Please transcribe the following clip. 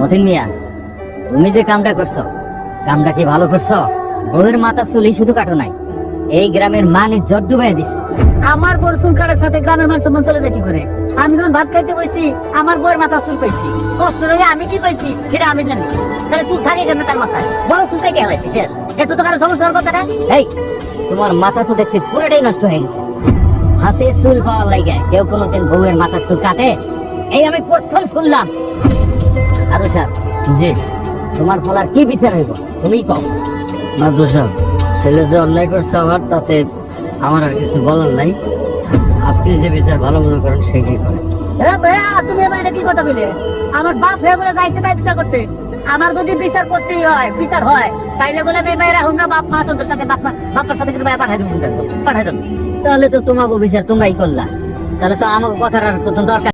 মতিন মিয়া, তুমি যে কামটা করছ, কামটা কি ভালো করছ? চুলি শুধু কাটো নাই, এই গ্রামের মানে আমার চুল কাটার সাথে গ্রামের চলে কি করে? আমি যখন ভাত খাইতে আমার বউয়ের মাথা চুল পাইছি। কষ্ট লাগে আমি কি পাইছি, সেটা আমি জানি। তাহলে চুল থাকে কেন তার মাথায়? বড় চুল থেকে শেষ। এত তো কারও সমস্যা কথা না? এই, তোমার মাথা তো দেখছি পুরোটাই নষ্ট হয়ে গেছে। হাতে চুল পাওয়ার লাগে কেউ কোনোদিন বউয়ের মাথার চুল কাটে এই আমি প্রথম শুনলাম। আরও স্যার জি। তোমার ফলার কি বিচার হইব? তুমি কও। মাদু সাহেব ছেলে যে অন্যায় করছে আমার তাতে আমার আর কিছু বলার নাই। আপনি যে বিচার ভালো মনে করেন সেটাই করেন। ভাইয়া তুমি এবার এটা কি কথা বলে আমার বাপ হয়ে বলে যাইছে তাই বিচার করতে। আমার যদি বিচার করতেই হয় বিচার হয় তাইলে বলে মেয়ে মেয়েরা আমরা বাপ মা তোদের সাথে বাপ মা বাপার সাথে কিন্তু পাঠাই দেবো পাঠাই দেবো। তাহলে তো তোমাকে বিচার তোমরাই করলা। তাহলে তো আমাকে কথার আর দরকার